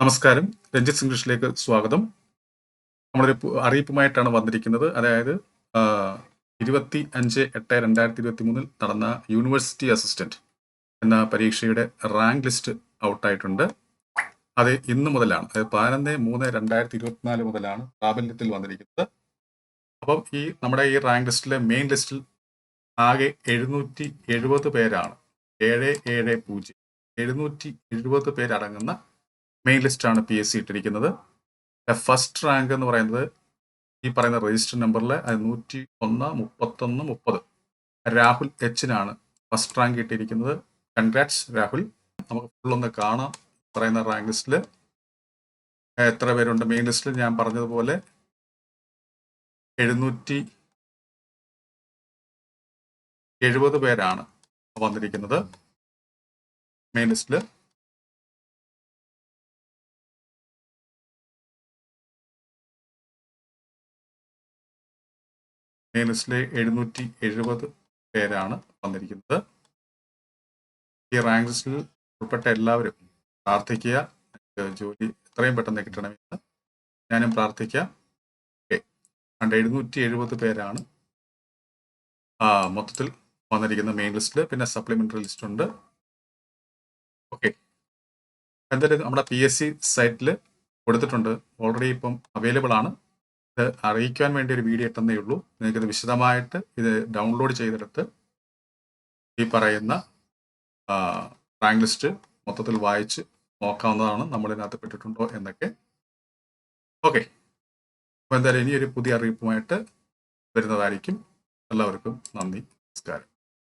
നമസ്കാരം. രഞ്ജിത്ത് ഇംഗ്ലീഷിലേക്ക് സ്വാഗതം. നമ്മളൊരു അറിയിപ്പുമായിട്ടാണ് വന്നിരിക്കുന്നത്. അതായത് ഇരുപത്തി അഞ്ച് എട്ട് രണ്ടായിരത്തി ഇരുപത്തി മൂന്നിൽ നടന്ന യൂണിവേഴ്സിറ്റി അസിസ്റ്റന്റ് എന്ന പരീക്ഷയുടെ റാങ്ക് ലിസ്റ്റ് ഔട്ടായിട്ടുണ്ട്. അത് ഇന്ന് മുതലാണ്. അതായത് പതിനൊന്ന് മൂന്ന് രണ്ടായിരത്തി ഇരുപത്തിനാല് മുതലാണ് പ്രാബല്യത്തിൽ വന്നിരിക്കുന്നത്. അപ്പം ഈ നമ്മുടെ ഈ റാങ്ക് ലിസ്റ്റിലെ മെയിൻ ലിസ്റ്റിൽ ആകെ എഴുന്നൂറ്റി എഴുപത് പേരാണ്. ഏഴ് ഏഴ് പൂജ്യം. എഴുന്നൂറ്റി എഴുപത് പേരടങ്ങുന്ന മെയിൻ ലിസ്റ്റാണ് പി എസ് സി ഇട്ടിരിക്കുന്നത്. ഫസ്റ്റ് റാങ്ക് എന്ന് പറയുന്നത് ഈ പറയുന്ന രജിസ്റ്റർ നമ്പറിലെ നൂറ്റി ഒന്ന് മുപ്പത്തൊന്ന് മുപ്പത്. രാഹുൽ എച്ചിനാണ് ഫസ്റ്റ് റാങ്ക് കിട്ടിയിരിക്കുന്നത് കൺഗ്രാറ്റ്സ് രാഹുൽ. നമുക്ക് ഫുള്ളൊന്ന് കാണാം. പറയുന്ന റാങ്ക് ലിസ്റ്റിൽ എത്ര പേരുണ്ട് മെയിൻ ലിസ്റ്റിൽ ഞാൻ പറഞ്ഞതുപോലെ എഴുന്നൂറ്റി എഴുപത് പേരാണ് വന്നിരിക്കുന്നത്. മെയിൻ ലിസ്റ്റിൽ മെയിൻ ലിസ്റ്റിലെ എഴുന്നൂറ്റി എഴുപത് പേരാണ് വന്നിരിക്കുന്നത്. ഈ റാങ്ക് ലിസ്റ്റിൽ ഉൾപ്പെട്ട എല്ലാവരും പ്രാർത്ഥിക്കുക. ജോലി എത്രയും പെട്ടെന്ന് കിട്ടണമെന്ന് ഞാനും പ്രാർത്ഥിക്കാം. ഓക്കെ കണ്ട് എഴുന്നൂറ്റി എഴുപത് പേരാണ് മൊത്തത്തിൽ വന്നിരിക്കുന്ന മെയിൻ ലിസ്റ്റിൽ പിന്നെ സപ്ലിമെന്ററി ലിസ്റ്റ് ഉണ്ട്. ഓക്കെ എന്തായാലും നമ്മുടെ പി എസ് സി സൈറ്റിൽ കൊടുത്തിട്ടുണ്ട്. ഓൾറെഡി ഇപ്പം അവൈലബിൾ ആണ്. ഇത് അറിയിക്കാൻ വേണ്ടി ഒരു വീഡിയോ എത്തുന്നേ ഉള്ളൂ. ഇത് വിശദമായിട്ട് ഇത് ഡൗൺലോഡ് ചെയ്തെടുത്ത് ഈ പറയുന്ന റാങ്ക് ലിസ്റ്റ് മൊത്തത്തിൽ വായിച്ച് നോക്കാവുന്നതാണ് നമ്മളിതിനകത്ത് പെട്ടിട്ടുണ്ടോ എന്നൊക്കെ. ഓക്കെ അപ്പോൾ എന്തായാലും ഇനി ഒരു പുതിയ അറിയിപ്പുമായിട്ട് വരുന്നതായിരിക്കും. എല്ലാവർക്കും നന്ദി നമസ്കാരം.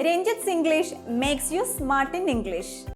Ranjith English makes you smart in English